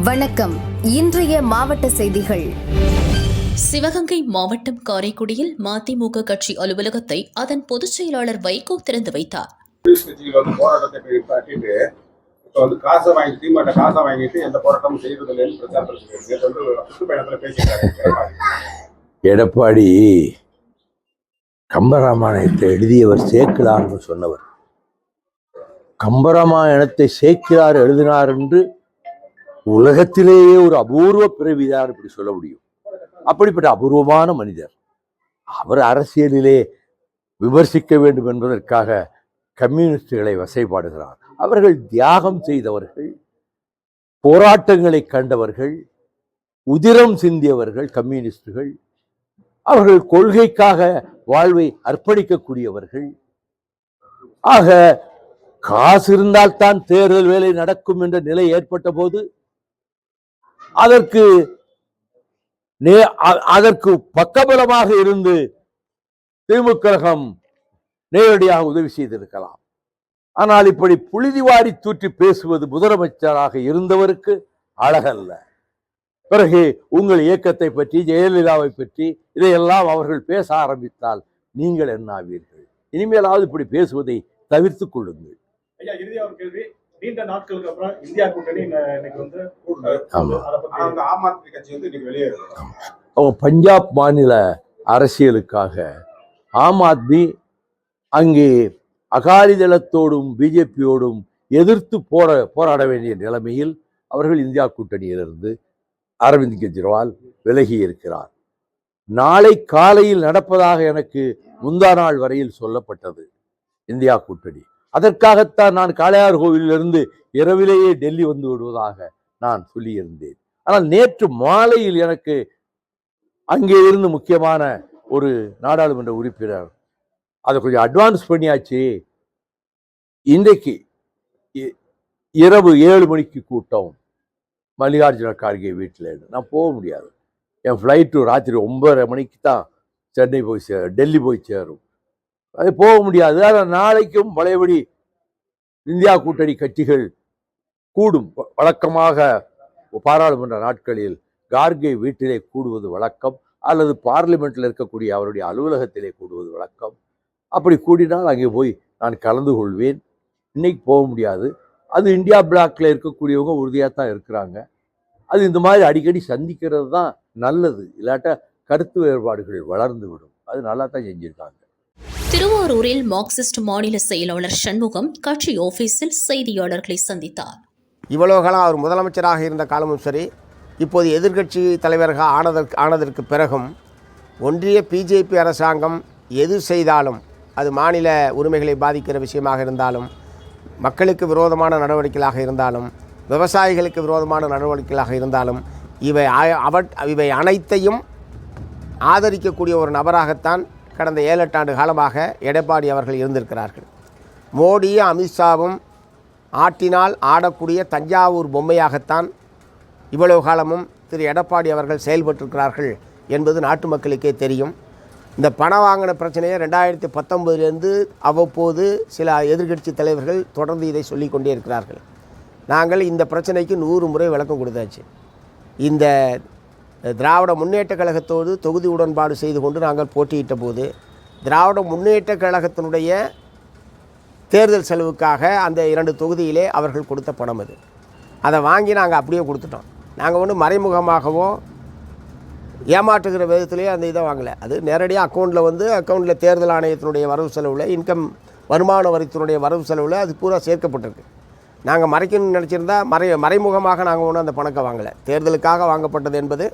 வணக்கம். இன்றைய மாவட்ட செய்திகள். சிவகங்கை மாவட்டம் காரைக்குடியில் மதிமுக கட்சி அலுவலகத்தை அதன் பொதுச் செயலாளர் வைகோ திறந்து வைத்தார். எடப்பாடி. கம்பராமாயணத்தை எழுதியவர் சேக்கிழார்னு சொன்னவர். கம்பராமாயணத்தை சேக்கிழார் எழுதினார் என்று உலகத்திலேயே ஒரு அபூர்வ பிறவிதான் இப்படி சொல்ல முடியும். அப்படிப்பட்ட அபூர்வமான மனிதர். அவர் அரசியலிலே விமர்சிக்க வேண்டும் என்பதற்காக கம்யூனிஸ்டுகளை வசைப்பாடுகிறார் அவர்கள் தியாகம் செய்தவர்கள் போராட்டங்களை கண்டவர்கள் உதிரம் சிந்தியவர்கள் கம்யூனிஸ்டுகள். அவர்கள் கொள்கைக்காக வாழ்வை அர்ப்பணிக்கக்கூடியவர்கள். ஆக காசு இருந்தால்தான் தேர்தல் வேலை நடக்கும் என்ற நிலை ஏற்பட்ட போது அதற்கு நே- அதற்கு பக்கபலமாக இருந்து திமுக நேரடியாக உதவி செய்திருக்கலாம். ஆனால் இப்படி புழுதி வாரி தூற்றி பேசுவது முதலமைச்சராக இருந்தவருக்கு அழகல்ல. பிறகு உங்கள் இயக்கத்தை பற்றி ஜெயலலிதாவை பற்றி இதையெல்லாம் அவர்கள் பேச ஆரம்பித்தால் நீங்கள் என்ன ஆவீர்கள் இனிமேலாவது இப்படி பேசுவதை தவிர்த்துக் கொள்ளுங்கள். நீண்ட நாட்களுக்கு அப்புறம் இந்தியா கூட்டணி இன்ன- இன்னைக்கு வந்து கூடுது. ஆமா. அதை ஆனா பத்தி அந்த ஆம் ஆத்மி கட்சி வந்து இன்னைக்கு வெளியேறுது அவங்க பஞ்சாப் மாநில அரசியலுக்காக ஆம் ஆத்மி அங்கே அகாலிதளத்தோடும் பிஜேபியோடும் எதிர்த்து போர போராட வேண்டிய நிலைமையில் அவர்கள் இந்தியா கூட்டணியிலிருந்து அரவிந்த் கெஜ்ரிவால் விலகி இருக்கிறார். நாளை காலையில் நடப்பதாக எனக்கு முந்தா நாள் வரையில் சொல்லப்பட்டது இந்தியா கூட்டணி. அதற்காகத்தான் நான் காளையார் கோவிலிருந்து இரவிலேயே டெல்லி வந்து விடுவதாக நான் சொல்லியிருந்தேன். ஆனால் நேற்று மாலையில் எனக்கு அங்கே இருந்து முக்கியமான ஒரு நாடாளுமன்ற உறுப்பினர் அதை கொஞ்சம் அட்வான்ஸ் பண்ணியாச்சு. இன்றைக்கு இ- இரவு ஏழு மணிக்கு கூட்டம் மல்லிகார்ஜுன கார்கே வீட்டில் நான் போக முடியாது. என் ஃப்ளைட்டு ராத்திரி ஒன்பதரை மணிக்கு தான் சென்னை போய் சே டெல்லி போய் சேரும். அது போக முடியாது. ஆனால் நாளைக்கும் பழையபடி இந்தியா கூட்டணி கட்சிகள் கூடும். வ- வழக்கமாக பாராளுமன்ற நாட்களில் கார்கே வீட்டிலே கூடுவது வழக்கம் அல்லது பார்லிமெண்ட்டில் இருக்கக்கூடிய அவருடைய அலுவலகத்திலே கூடுவது வழக்கம். அப்படி கூடினால் அங்கே போய் நான் கலந்து கொள்வேன். இன்னைக்கு போக முடியாது. அது இந்தியா பிளாக்ல இருக்கக்கூடியவங்க உறுதியாக தான் இருக்கிறாங்க. அது இந்த மாதிரி அடிக்கடி சந்திக்கிறது தான் நல்லது. இல்லாட்ட கருத்து வேறுபாடுகள் வளர்ந்து விடும். அது நல்லா தான் செஞ்சுருக்காங்க. திருவாரூரில் மார்க்சிஸ்ட் மாநில செயலாளர் சண்முகம் கட்சி ஆபீஸில் செய்தியாளர்களை சந்தித்தார். இவ்வளோ காலம் அவர் முதலமைச்சராக இருந்த காலமும் சரி இப்போது எதிர்க்கட்சி தலைவராக ஆனதற்கு ஆனதற்கு பிறகும் ஒன்றிய பிஜேபி அரசாங்கம் எது செய்தாலும் அது மாநில உரிமைகளை பாதிக்கிற விஷயமாக இருந்தாலும் மக்களுக்கு விரோதமான நடவடிக்கைகளாக இருந்தாலும் விவசாயிகளுக்கு விரோதமான நடவடிக்கைகளாக இருந்தாலும் இவை ஆ- அவற் இவை அனைத்தையும் ஆதரிக்கக்கூடிய ஒரு நபராகத்தான் கடந்த ஏழு எட்டு ஆண்டு காலமாக எடப்பாடி அவர்கள் இருந்திருக்கிறார்கள். மோடியும் அமித்ஷாவும் ஆட்டினால் ஆடக்கூடிய தஞ்சாவூர் பொம்மையாகத்தான் இவ்வளவு காலமும் திரு எடப்பாடி அவர்கள் செயல்பட்டிருக்கிறார்கள் என்பது நாட்டு மக்களுக்கே தெரியும். இந்த பணம் வாங்கின பிரச்சனையை ரெண்டாயிரத்தி பத்தொம்பதுலேருந்து அவ்வப்போது சில எதிர்க்கட்சி தலைவர்கள் தொடர்ந்து இதை சொல்லி கொண்டே இருக்கிறார்கள். நாங்கள் இந்த பிரச்சனைக்கு நூறு முறை விளக்கம் கொடுத்தாச்சு. இந்த திராவிட முன்னேற்ற கழகத்தோடு தொகுதி உடன்பாடு செய்து கொண்டு நாங்கள் போட்டியிட்ட போது திராவிட முன்னேற்ற கழகத்தினுடைய தேர்தல் செலவுக்காக அந்த இரண்டு தொகுதியிலே அவர்கள் கொடுத்த பணம் அது. அதை வாங்கி நாங்கள் அப்படியே கொடுத்துட்டோம். நாங்கள் ஒன்று மறைமுகமாகவோ ஏமாற்றுகிற விதத்துலேயே அந்த இதை வாங்கலை. அது நேரடியாக அக்கௌண்ட்டில் வந்து அக்கௌண்ட்டில் தேர்தல் ஆணையத்தினுடைய வரவு செலவில் இன்கம் வருமான வரித்தினுடைய வரவு செலவில் அது பூரா சேர்க்கப்பட்டிருக்கு. நாங்கள் மறைக்கணும்னு நினச்சிருந்தா மறை மறைமுகமாக நாங்கள் ஒன்றும் அந்த பணத்தை வாங்கலை. தேர்தலுக்காக வாங்கப்பட்டது என்பது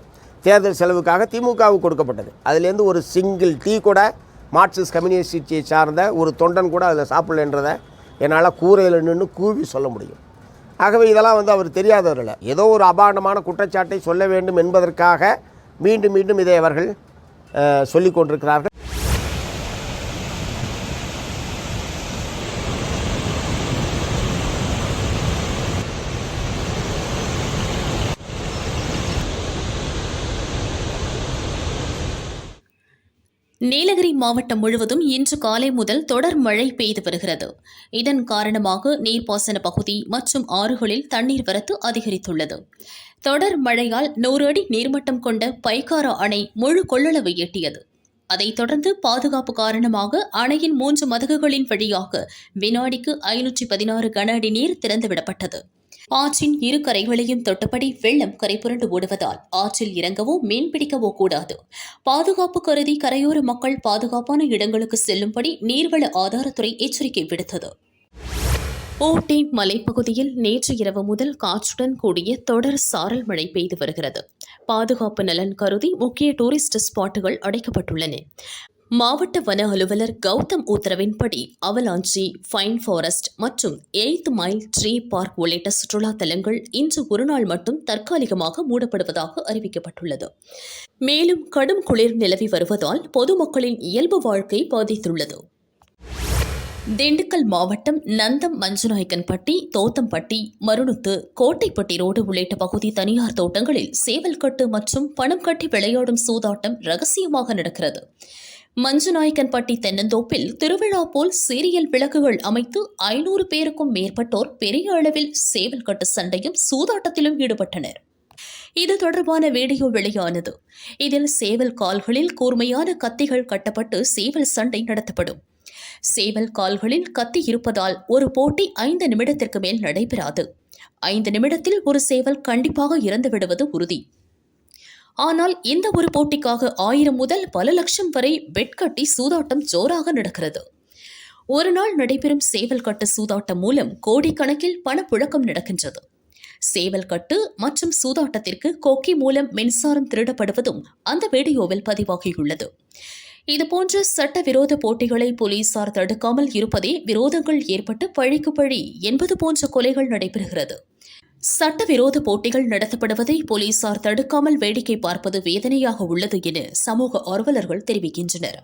தேர்தல் செலவுக்காக திமுகவுக்கு கொடுக்கப்பட்டது. அதுலேருந்து ஒரு சிங்கிள் டீ கூட மார்க்சிஸ்ட் கம்யூனிஸ்ட் கட்சியை சார்ந்த ஒரு தொண்டன் கூட அதில் சாப்பிடலன்றதை என்னால் கூரையில் நின்று கூவி சொல்ல முடியும். ஆகவே இதெல்லாம் வந்து அவர் தெரியாதவர்கள் ஏதோ ஒரு அபாண்டமான குற்றச்சாட்டை சொல்ல வேண்டும் என்பதற்காக மீண்டும் மீண்டும் இதை அவர்கள் சொல்லிக் கொண்டிருக்கிறார்கள். நீலகிரி மாவட்டம் முழுவதும் இன்று காலை முதல் தொடர் மழை பெய்து வருகிறது. இதன் காரணமாக நீர்ப்பாசன பகுதி மற்றும் ஆறுகளில் தண்ணீர் வரத்து அதிகரித்துள்ளது. தொடர் மழையால் நூறு அடி நீர்மட்டம் கொண்ட பைக்காரா அணை முழு கொள்ளளவு எட்டியது. அதைத் தொடர்ந்து பாதுகாப்பு காரணமாக அணையின் மூன்று மதகுகளின் வழியாக வினாடிக்கு ஐநூற்றி பதினாறு கன அடி நீர் திறந்துவிடப்பட்டது. ஆற்றின் இரு கரைகளையும் தொட்டபடி வெள்ளம் கரைபுரண்டு ஓடுவதால் ஆற்றில் இறங்கவோ மீன்பிடிக்கவோ கூடாது. பாதுகாப்பு கருதி கரையோர மக்கள் பாதுகாப்பான இடங்களுக்கு செல்லும்படி நீர்வள ஆதாரத்துறை எச்சரிக்கை விடுத்தது. ஓட்டை மலைப்பகுதியில் நேற்று இரவு முதல் காற்றுடன் கூடிய தொடர் சாரல் மழை பெய்து வருகிறது. பாதுகாப்பு நலன் கருதி முக்கிய டூரிஸ்ட் ஸ்பாட்டுகள் அடைக்கப்பட்டுள்ளன. மாவட்ட வன அலுவலர் கௌதம் உத்தரவின்படி அவலாஞ்சி ஃபைன் ஃபாரஸ்ட் மற்றும் எய்த் மைல் ட்ரீ பார்க் உள்ளிட்ட சுற்றுலா தலங்கள் இன்று ஒருநாள் மட்டும் தற்காலிகமாக மூடப்படுவதாக அறிவிக்கப்பட்டுள்ளது. மேலும் கடும் குளிர் நிலவி வருவதால் பொதுமக்களின் இயல்பு வாழ்க்கை பாதித்துள்ளது. திண்டுக்கல் மாவட்டம் நந்தம் மஞ்சுநாயக்கன்பட்டி தோத்தம்பட்டி மருணுத்து கோட்டைப்பட்டி ரோடு உள்ளிட்ட பகுதி தனியார் தோட்டங்களில் சேவல்கட்டு மற்றும் பணம் கட்டி விளையாடும் சூதாட்டம் ரகசியமாக நடக்கிறது. மஞ்சுநாயக்கன்பட்டி தென்னந்தோப்பில் திருவிழா போல் சீரியல் விளக்குகள் அமைத்து ஐநூறு பேருக்கும் மேற்பட்டோர் பெரிய அளவில் சேவல் கட்டு சண்டையும் சூதாட்டத்திலும் ஈடுபட்டனர். இது தொடர்பான வீடியோ வெளியானது. இதில் சேவல் கால்களில் கூர்மையான கத்திகள் கட்டப்பட்டு சேவல் சண்டை நடத்தப்படும். சேவல் கால்களில் கத்தி இருப்பதால் ஒரு போட்டி ஐந்து நிமிடத்திற்கு மேல் நடைபெறாது. ஐந்து நிமிடத்தில் ஒரு சேவல் கண்டிப்பாக இறந்து விடுவது உறுதி. ஆனால் இந்த ஒரு போட்டிக்காக ஆயிரம் முதல் பல லட்சம் வரை பெட் கட்டி சூதாட்டம் ஜோராக நடக்கிறது. ஒரு நாள் நடைபெறும் சேவல் கட்டு சூதாட்டம் மூலம் கோடிக்கணக்கில் பணப்புழக்கம் நடக்கின்றது. சேவல் கட்டு மற்றும் சூதாட்டத்திற்கு கொக்கி மூலம் மின்சாரம் திருடப்படுவதும் அந்த வீடியோவில் பதிவாகியுள்ளது. இதுபோன்ற சட்டவிரோத போட்டிகளை போலீசார் தடுக்காமல் இருப்பதே விரோதங்கள் ஏற்பட்டு பழிக்கு பழி என்பது போன்ற கொலைகள் நடைபெறுகிறது. சட்டவிரோத போட்டிகள் நடத்தப்படுவதை போலீசார் தடுக்காமல் வேடிக்கை பார்ப்பது வேதனையாக உள்ளது என சமூக ஆர்வலர்கள் தெரிவிக்கின்றனர்.